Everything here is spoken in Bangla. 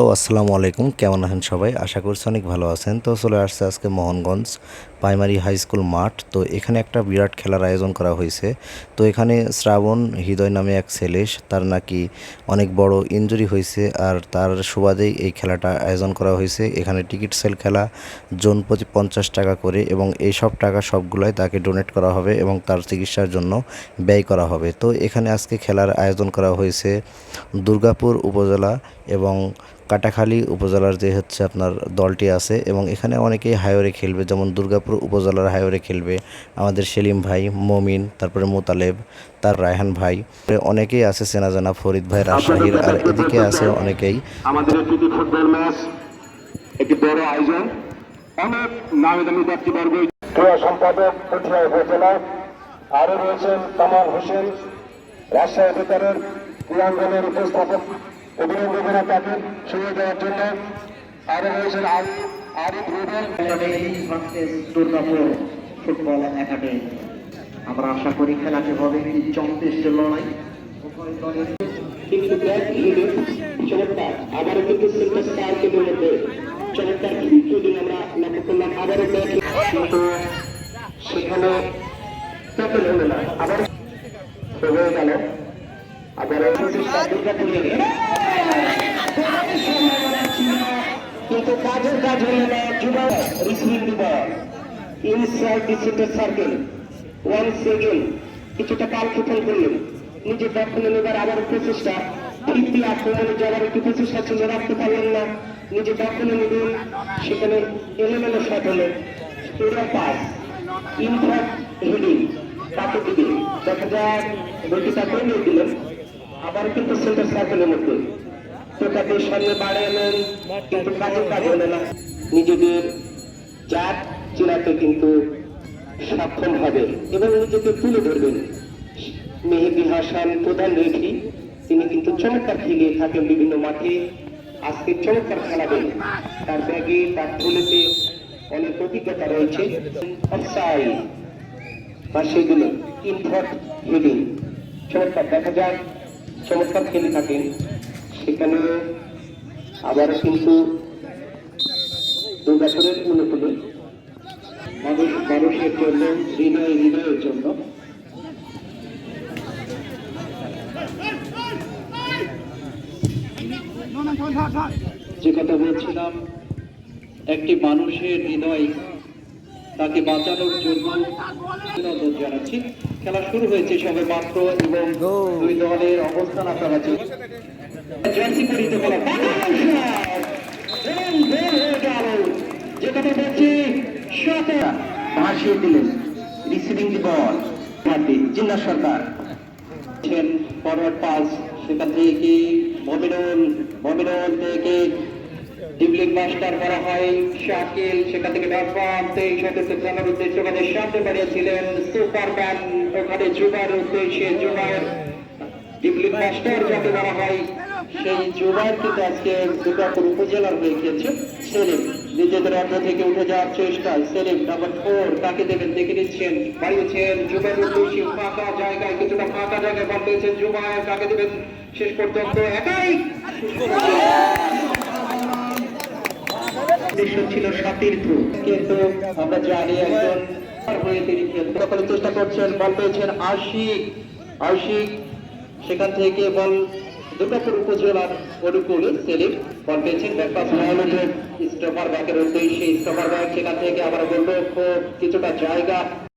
তো আসসালামু আলাইকুম, কেমন আছেন সবাই? আশা করছি অনেক ভালো আছেন। তো চলে আসছে আজকে মোহনগঞ্জ প্রাইমারি হাই স্কুল মাঠ। তো এখানে একটা বিরাট খেলার আয়োজন করা হয়েছে। তো এখানে শ্রাবণ হৃদয় নামে এক ছেলে, তার নাকি অনেক বড় ইনজুরি হয়েছে আর তার সুবাদেই এই খেলাটা আয়োজন করা হয়েছে। এখানে টিকিট সেল খেলা, জোন প্রতি পঞ্চাশ টাকা করে এবং এই সব টাকা সবগুলোই তাকে ডোনেট করা হবে এবং তার চিকিৎসার জন্য ব্যয় করা হবে। তো এখানে আজকে খেলার আয়োজন করা হয়েছে দুর্গাপুর উপজেলা এবং কাটাখালী উপজেলার যে হচ্ছে আপনার দলটি আছে এবং এখানে অনেকেই হাইওয়ে খেলবে যেমন দুর্গাপুর উপজেলার হাইওয়ে খেলবে আমাদের সেলিম ভাই মমিন তারপরে মোতালেব তার রায়হান ভাই অনেকেই আছে চেনা জানা ফরিদ ভাই রাজশাহীর আর এদিকে আছে অনেকেই। আমাদের একটি ফুটবল ম্যাচ একটি বড় আয়োজন। অনেক নামি দামি ব্যক্তিবর্গ ক্রীড়া সম্পাদক পুঠিয়া উপজেলা রয়েছেন কামাল হোসেন রাজশাহী বেতারের ক্রীড়াঙ্গনের উপস্থাপক। অভিনন্দনা তাকে দেওয়ার জন্য। আরও রয়েছেন Arif Rubel. Durgapur football academy. আমরা আশা করি খেলাটি হবে একটি লড়াই? কিন্তু ব্যাক লিডে চমৎকার। আবারও কিন্তু সেন্টার স্টারকের মধ্যে চমৎকার আমরা লক্ষ্য করলাম আবারও ব্যাক কিন্তু সেখানে ট্যাকেল হলো না। আবার আবার প্রচেষ্টা দুর্গাপুরের কিন্তু কাজের কাজ হলো না, যুবক receiving ball inside centre circle one second কিছুটা কাল ক্ষেপণ করলেন। নিজের দক্ষিণে নেবার আবার প্রচেষ্টা ফিরতি আক্রমণে যাওয়ার একটি প্রচেষ্টা ছিল, রাখতে পারলেন না। নিজে দক্ষিণে নেবেন সেখানে এলোমেলো শট হলো। এরা পাস ইনফ্যাক্ট হেডিং তাকে দিকে দেখা যায় দিলেন? আবার কিন্তু সেন্টার সার্কেলের মধ্যে। টোকাকে সামনে বাড়ালেন কিন্তু কাজ হলো না। নিজেদের জাত চিনাতে কিন্তু সক্ষম হবে। এবং নিজেকে তুলে ধরবেন। মেহেদি হাসান প্রধান রেফি, তিনি কিন্তু চমৎকার খেলে থাকেন বিভিন্ন মাঠে। আজকে চমৎকার খেলাবেন। তার ব্যাগে, তার ঝোলেতে অনেক অভিজ্ঞতা রয়েছে। বা সেগুলো ইনফ্রট হেডিং। চমৎকার, দেখা যায় চমৎকার খেলে থাকেন সেখানে আবার কিন্তু দুর্গাপুরের অনুকূলে মানুষ মানুষের জন্য, হৃদয় হৃদয়ের জন্য। যে কথা বলছিলাম, একটি মানুষের হৃদয়, তাকে বাঁচানোর জন্য জানাচ্ছি। খেলা শুরু হয়েছে সবে মাত্র এবং দুই দলের অবস্থান আপনারা জার্সি পরিহিত করা বলছি ভাসিয়ে দিলেন receiving the ball Jilla Sarkar. Forward pass সেখান থেকে মমিনুল মমিনুল থেকে ডিবলিং মাস্টার করা হয় শাকিল, সেখান থেকে ব্যাটপ্রান্তে সদস্য খেলার উদ্দেশ্যে ওখানে সামনে বাড়িয়েছিলেন সুপারম্যান, ওখানে জুবার উদ্দেশ্যে জুবার ডিবলিং মাস্টার যাকে বলা হয়, সেই জুবার কিন্তু আজকে দুর্গাপুর উপজেলার হয়ে গিয়েছে সেলিম, নিজেদের অর্ধ থেকে উঠে যাওয়ার চেষ্টা। সেলিম নাম্বার ফোর তাকে দেবেন দেখে নিচ্ছেন। বাড়িয়েছেন জুবার উদ্দেশ্যে, ফাঁকা জায়গায়, কিছুটা ফাঁকা জায়গায় বল পেয়েছেন জুবায়ের তাকে দেবেন? শেষ পর্যন্ত একাই। উদ্দেশ্য ছিল সাতির থ্রু কিন্তু আমরা জানি একজন হয়ে তিনি খেলতে চেষ্টা করছেন বল পেয়েছেন আশিক। আশিক সেখান থেকে বল দুর্গাপুর উপজেলার অনুকূল সেলিম বল পেয়েছেন ব্যাকপাস মহলুদের স্টপার ব্যাকের উদ্দেশ্যে স্টপার ব্যাক সেখান থেকে আবার গোলরক্ষক কিছুটা জায়গা